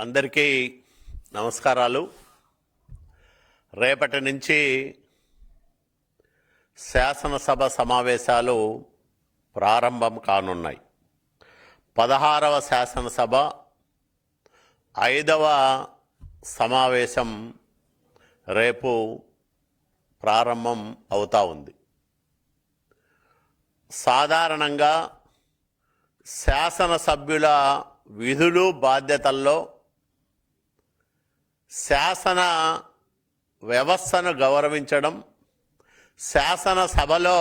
అందరికీ నమస్కారాలు. రేపటి నుంచి శాసనసభ సమావేశాలు ప్రారంభం కానున్నాయి. పదహారవ శాసనసభ ఐదవ సమావేశం రేపు ప్రారంభం అవుతా ఉంది. సాధారణంగా శాసనసభ్యుల విధులు బాధ్యతల్లో శాసన వ్యవస్థను గౌరవించడం శాసనసభలో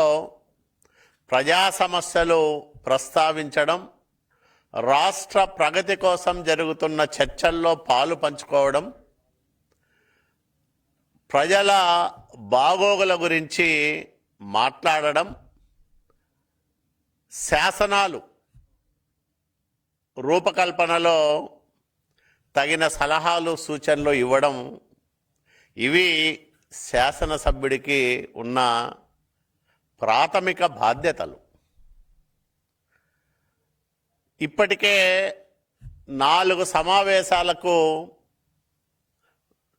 ప్రజా సమస్యలు ప్రస్తావించడం రాష్ట్ర ప్రగతి కోసం జరుగుతున్న చర్చల్లో పాలు పంచుకోవడం ప్రజల బాగోగుల గురించి మాట్లాడడం శాసనాలు రూపకల్పనలో తగిన సలహాలు సూచనలు ఇవ్వడం ఇవి శాసనసభ్యుడికి ఉన్న ప్రాథమిక బాధ్యతలు. ఇప్పటికే నాలుగు సమావేశాలకు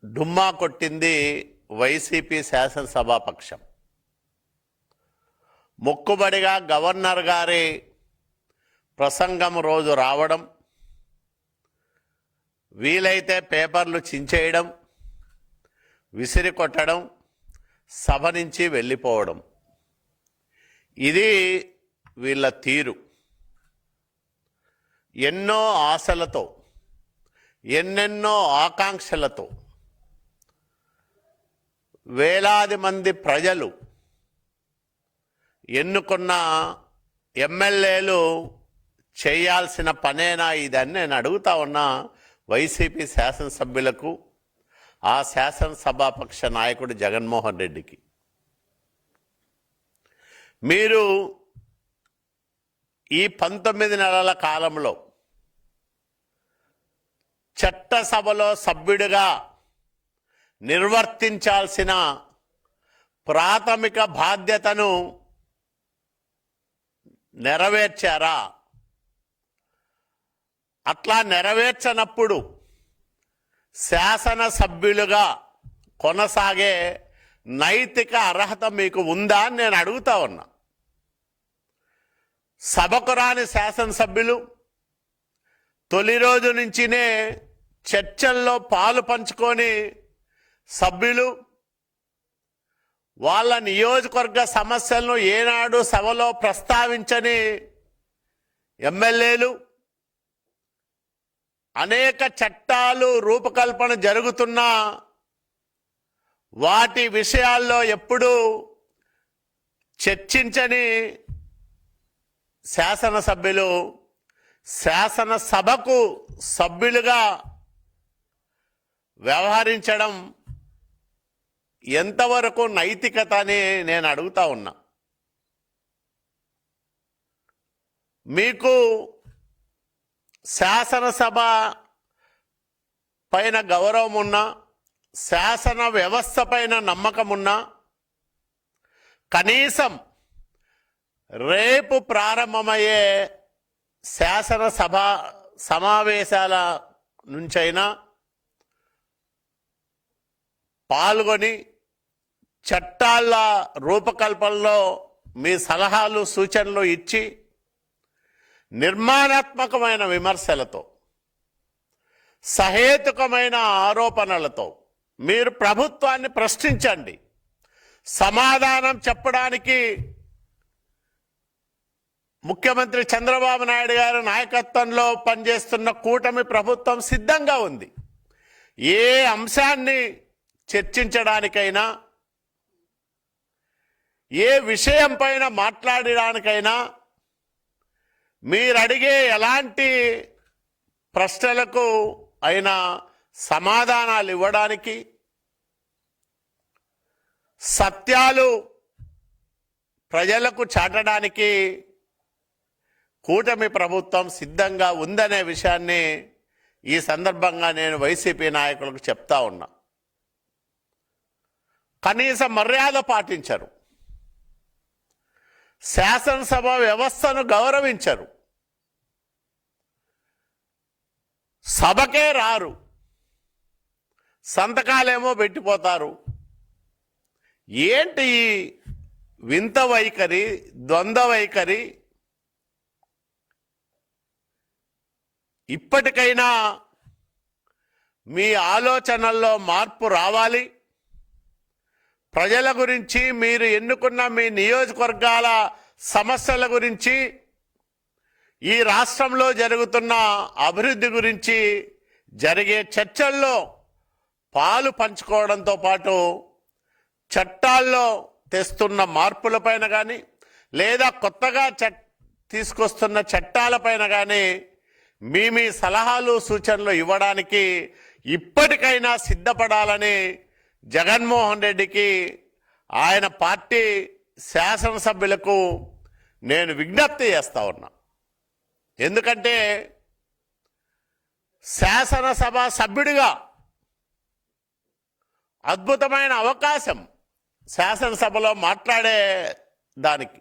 డుమ్మా కొట్టింది వైసీపీ శాసనసభాపక్షం మొక్కుబడిగా గవర్నర్ గారి ప్రసంగం రోజు రావడం వీలైతే పేపర్లు చించేయడం విసిరి కొట్టడం సభ నుంచి వెళ్ళిపోవడం. ఇది వీళ్ళ తీరు. ఎన్నో ఆశలతో ఎన్నెన్నో ఆకాంక్షలతో వేలాది మంది ప్రజలు ఎన్నుకున్న ఎమ్మెల్యేలు చేయాల్సిన పనేనా ఇదని నేను అడుగుతా ఉన్నా. వైసీపీ శాసనసభ్యులకు ఆ శాసనసభాపక్ష నాయకుడు జగన్మోహన్ రెడ్డికి. మీరు ఈ పంతొమ్మిది నెలల కాలంలో చట్టసభలో సభ్యుడిగా నిర్వర్తించాల్సిన ప్రాథమిక బాధ్యతను నెరవేర్చారా? అట్లా నెరవేర్చనప్పుడు శాసనసభ్యులుగా కొనసాగే నైతిక అర్హత మీకు ఉందా అని నేను అడుగుతా ఉన్నా. సభకు రాని శాసనసభ్యులు తొలి రోజు నుంచినే చర్చల్లో పాలు పంచుకొని సభ్యులు వాళ్ళ నియోజకవర్గ సమస్యలను ఏనాడు సభలో ప్రస్తావించని ఎమ్మెల్యేలు అనేక చట్టాలు రూపకల్పన జరుగుతున్నా వాటి విషయాల్లో ఎప్పుడూ చర్చించని శాసనసభ్యులు శాసనసభకు సభ్యులుగా వ్యవహరించడం ఎంతవరకు నైతికత అని నేను అడుగుతా ఉన్నా. మీకు శాసనసభ పైన గౌరవం ఉన్నా శాసన వ్యవస్థ పైన నమ్మకం ఉన్నా కనీసం రేపు ప్రారంభమయ్యే శాసనసభ సమావేశాల నుంచైనా పాల్గొని చట్టాల రూపకల్పనలో మీ సలహాలు సూచనలు ఇచ్చి నిర్మాణాత్మకమైన విమర్శలతో సహేతుకమైన ఆరోపణలతో మీరు ప్రభుత్వాన్ని ప్రశ్నించండి. సమాధానం చెప్పడానికి ముఖ్యమంత్రి చంద్రబాబు నాయుడు గారి నాయకత్వంలో పనిచేస్తున్న కూటమి ప్రభుత్వం సిద్ధంగా ఉంది. ఏ అంశాన్ని చర్చించడానికైనా ఏ విషయం పైన మాట్లాడడానికైనా మీరు అడిగే ఎలాంటి ప్రశ్నలకు అయినా సమాధానాలు ఇవ్వడానికి సత్యాలు ప్రజలకు చాటడానికి కూటమి ప్రభుత్వం సిద్ధంగా ఉందనే విషయాన్ని ఈ సందర్భంగా నేను వైసీపీ నాయకులకు చెప్తా ఉన్నా. కనీస మర్యాద పాటించరు. శాసనసభ వ్యవస్థను గౌరవించరు. సభకే రారు. సంతకాలేమో పెట్టిపోతారు. ఏంటి ఈ వింత వైఖరి ద్వంద్వ వైఖరి? ఇప్పటికైనా మీ ఆలోచనల్లో మార్పు రావాలి. ప్రజల గురించి మీరు ఎన్నుకున్న మీ నియోజకవర్గాల సమస్యల గురించి ఈ రాష్ట్రంలో జరుగుతున్న అభివృద్ధి గురించి జరిగే చర్చల్లో పాలు పంచుకోవడంతో పాటు చట్టాల్లో తెస్తున్న మార్పులపైన కానీ లేదా కొత్తగా చట్ తీసుకొస్తున్న చట్టాలపైన కానీ మీ మీ సలహాలు సూచనలు ఇవ్వడానికి ఇప్పటికైనా సిద్ధపడాలని జగన్మోహన్ రెడ్డికి ఆయన పార్టీ శాసనసభ్యులకు నేను విజ్ఞప్తి చేస్తా ఉన్నా. ఎందుకంటే శాసనసభ సభ్యుడిగా అద్భుతమైన అవకాశం శాసనసభలో మాట్లాడే దానికి.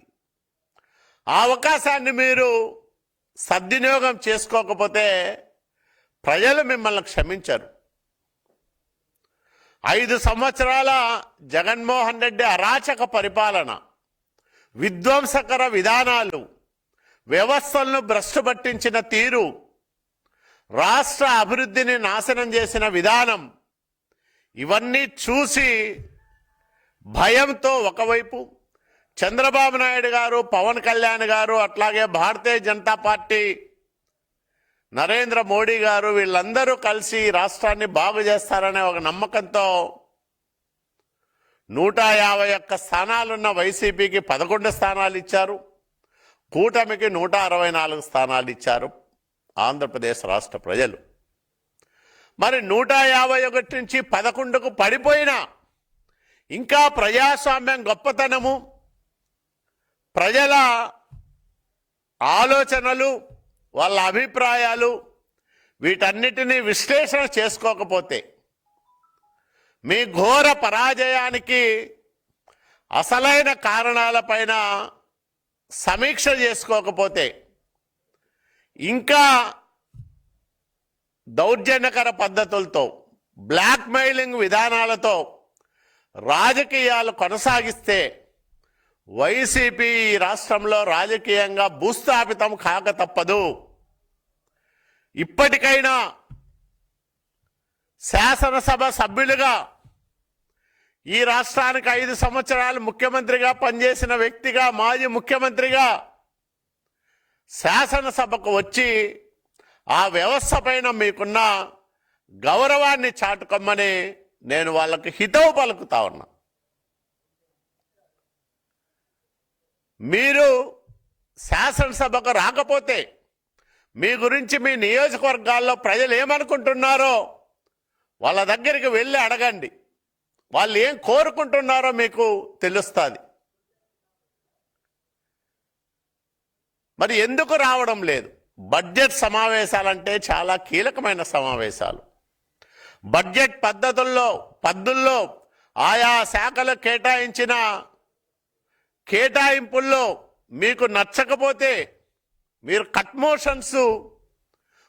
ఆ అవకాశాన్ని మీరు సద్వినియోగం చేసుకోకపోతే ప్రజలు మిమ్మల్ని క్షమించరు. ఐదు సంవత్సరాల జగన్మోహన్ రెడ్డి అరాచక పరిపాలన విధ్వంసకర విధానాలు వ్యవస్థలను భ్రష్టు పట్టించిన తీరు రాష్ట్ర అభివృద్ధిని నాశనం చేసిన విధానం ఇవన్నీ చూసి భయంతో ఒకవైపు చంద్రబాబు నాయుడు గారు పవన్ కళ్యాణ్ గారు అట్లాగే భారతీయ జనతా పార్టీ నరేంద్ర మోడీ గారు వీళ్ళందరూ కలిసి రాష్ట్రాన్ని బాగు చేస్తారనే ఒక నమ్మకంతో నూట యాభై ఒక్క స్థానాలున్న వైసీపీకి పదకొండు స్థానాలు ఇచ్చారు. కూటమికి నూట అరవై నాలుగు స్థానాలు ఇచ్చారు ఆంధ్రప్రదేశ్ రాష్ట్ర ప్రజలు. మరి నూట యాభై ఒకటి నుంచి పదకొండుకు పడిపోయినా ఇంకా ప్రజాస్వామ్యం గొప్పతనము ప్రజల ఆలోచనలు వాళ్ళ అభిప్రాయాలు వీటన్నిటినీ విశ్లేషణ చేసుకోకపోతే మీ ఘోర పరాజయానికి అసలైన కారణాలపైన సమీక్ష చేసుకోకపోతే ఇంకా దౌర్జన్యకర పద్ధతులతో బ్లాక్మెయిలింగ్ విధానాలతో రాజకీయాలు కొనసాగిస్తే వైసీపీ ఈ రాష్ట్రంలో రాజకీయంగా భూస్థాపితం కాక తప్పదు. ఇప్పటికైనా శాసనసభ సభ్యులుగా ఈ రాష్ట్రానికి ఐదు సంవత్సరాలు ముఖ్యమంత్రిగా పనిచేసిన వ్యక్తిగా మాజీ ముఖ్యమంత్రిగా శాసనసభకు వచ్చి ఆ వ్యవస్థ పైన మీకున్న గౌరవాన్ని చాటుకోమని నేను వాళ్ళకి హితవు పలుకుతా ఉన్నా. మీరు శాసనసభకు రాకపోతే మీ గురించి మీ నియోజకవర్గాల్లో ప్రజలు ఏమనుకుంటున్నారో వాళ్ళ దగ్గరికి వెళ్ళి అడగండి. వాళ్ళు ఏం కోరుకుంటున్నారో మీకు తెలుస్తుంది. మరి ఎందుకు రావడం లేదు? బడ్జెట్ సమావేశాలంటే చాలా కీలకమైన సమావేశాలు. బడ్జెట్ పద్ధతుల్లో పద్ధుల్లో ఆయా శాఖలు కేటాయించిన కేటాయింపుల్లో మీకు నచ్చకపోతే మీరు కట్ మోషన్స్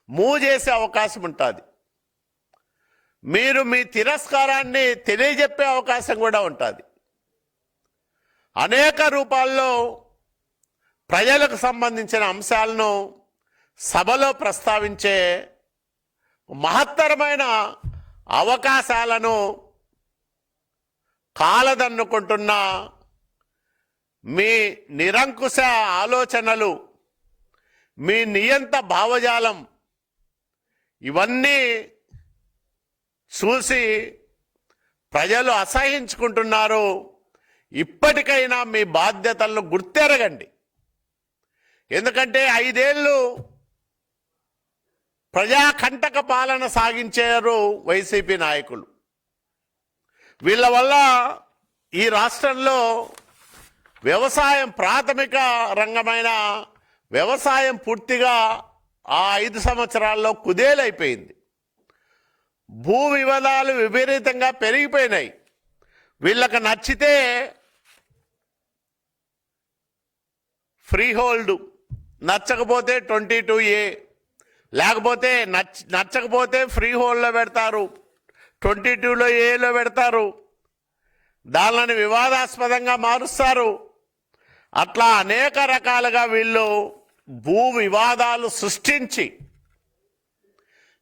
మూవ్ చేసే అవకాశం ఉంటుంది. మీరు మీ తిరస్కారాన్ని తెలియజెప్పే అవకాశం కూడా ఉంటుంది. అనేక రూపాల్లో ప్రజలకు సంబంధించిన అంశాలను సభలో ప్రస్తావించే మహత్తరమైన అవకాశాలను కాలదన్నుకుంటున్న మీ నిరంకుశ ఆలోచనలు మీ నియంత భావజాలం ఇవన్నీ చూసి ప్రజలు అసహించుకుంటున్నారు. ఇప్పటికైనా మీ బాధ్యతలను గుర్తెరగండి. ఎందుకంటే ఐదేళ్ళు ప్రజాకంటక పాలన సాగించారు వైసీపీ నాయకులు. వీళ్ళ వల్ల ఈ రాష్ట్రంలో వ్యవసాయం ప్రాథమిక రంగమైన వ్యవసాయం పూర్తిగా ఆ ఐదు సంవత్సరాల్లో కుదేలైపోయింది. భూ వివాదాలు విపరీతంగా పెరిగిపోయినాయి. వీళ్ళకి నచ్చితే ఫ్రీ హోల్డ్ నచ్చకపోతే ట్వంటీ టూ ఏ లేకపోతే నచ్చ నచ్చకపోతే ఫ్రీ హోల్డ్లో పెడతారు. ట్వంటీ టూలో ఏలో పెడతారు. దానిని వివాదాస్పదంగా మారుస్తారు. అట్లా అనేక రకాలుగా వీళ్ళు భూ వివాదాలు సృష్టించి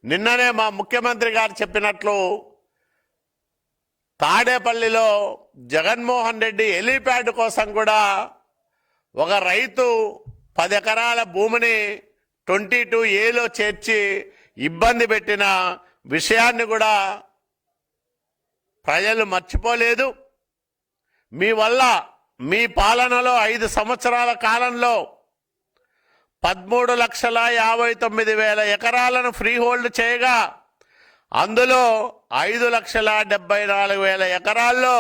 నిన్ననే మా ముఖ్యమంత్రి గారు చెప్పినట్లు తాడేపల్లిలో జగన్మోహన్ రెడ్డి ఎలిప్యాడ్ కోసం కూడా ఒక రైతు పది ఎకరాల భూమిని ట్వంటీ టూ ఏలో చేర్చి ఇబ్బంది పెట్టిన విషయాన్ని కూడా ప్రజలు మర్చిపోలేదు. మీ వల్ల మీ పాలనలో ఐదు సంవత్సరాల కాలంలో పదమూడు లక్షల యాభై తొమ్మిది వేల ఎకరాలను ఫ్రీ హోల్డ్ చేయగా అందులో ఐదు లక్షల డెబ్బై నాలుగు వేల ఎకరాల్లో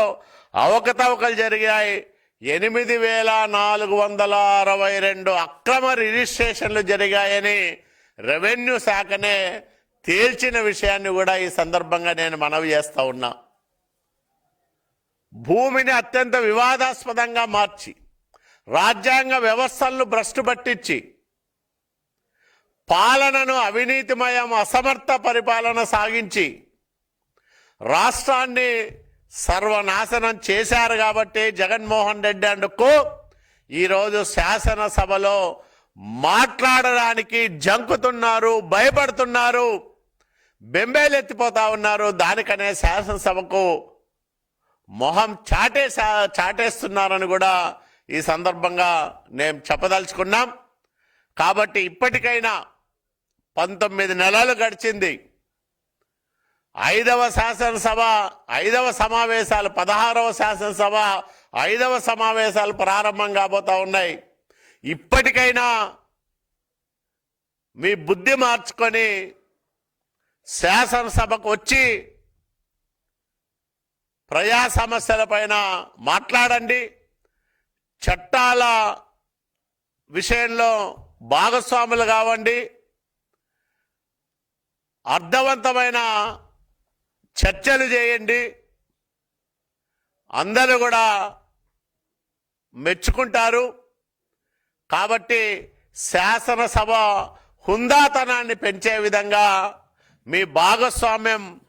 అవకతవకలు జరిగాయి. ఎనిమిది వేల నాలుగు వందల అరవై రెండు అక్రమ రిజిస్ట్రేషన్లు జరిగాయని రెవెన్యూ శాఖనే తేల్చిన విషయాన్ని కూడా ఈ సందర్భంగా నేను మనవి చేస్తూ ఉన్నా. భూమిని అత్యంత వివాదాస్పదంగా మార్చి రాజ్యాంగ వ్యవస్థలను భ్రష్టు పట్టించి పాలనను అవినీతిమయం అసమర్థ పరిపాలన సాగించి రాష్ట్రాన్ని సర్వనాశనం చేశారు కాబట్టి జగన్మోహన్ రెడ్డి అండ్ కో ఈరోజు శాసనసభలో మాట్లాడడానికి జంకుతున్నారు భయపడుతున్నారు బెంబేలెత్తిపోతా ఉన్నారు. దానికనే శాసనసభకు మొహం చాటే చాటేస్తున్నారని కూడా ఈ సందర్భంగా నేను చెప్పదలుచుకున్నాం. కాబట్టి ఇప్పటికైనా పంతొమ్మిది నెలలు గడిచింది. ఐదవ శాసనసభ ఐదవ సమావేశాలు పదహారవ శాసనసభ ఐదవ సమావేశాలు ప్రారంభం కాబోతా ఉన్నాయి. ఇప్పటికైనా మీ బుద్ధి మార్చుకొని శాసనసభకు వచ్చి ప్రజా సమస్యలపైన మాట్లాడండి. చట్టాల విషయంలో భాగస్వాములు కావండి. అర్థవంతమైన చర్చలు చేయండి. అందరూ కూడా మెచ్చుకుంటారు. కాబట్టి శాసనసభ హుందాతనాన్ని పెంచే విధంగా మీ భాగస్వామ్యం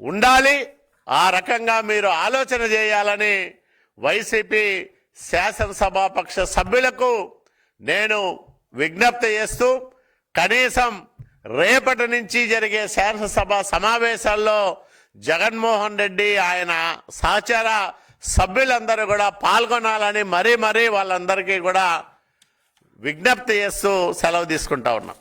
ఉండాలి. ఆ రకంగా మీరు ఆలోచన చేయాలని వైసీపీ శాసనసభాపక్ష సభ్యులకు నేను విజ్ఞప్తి చేస్తూ కనీసం రేపటి నుంచి జరిగే శాసనసభ సమావేశాల్లో జగన్మోహన్ రెడ్డి ఆయన సహచర సభ్యులందరూ కూడా పాల్గొనాలని మరీ మరీ వాళ్ళందరికీ కూడా విజ్ఞప్తి చేస్తూ సెలవు తీసుకుంటా ఉన్నాం.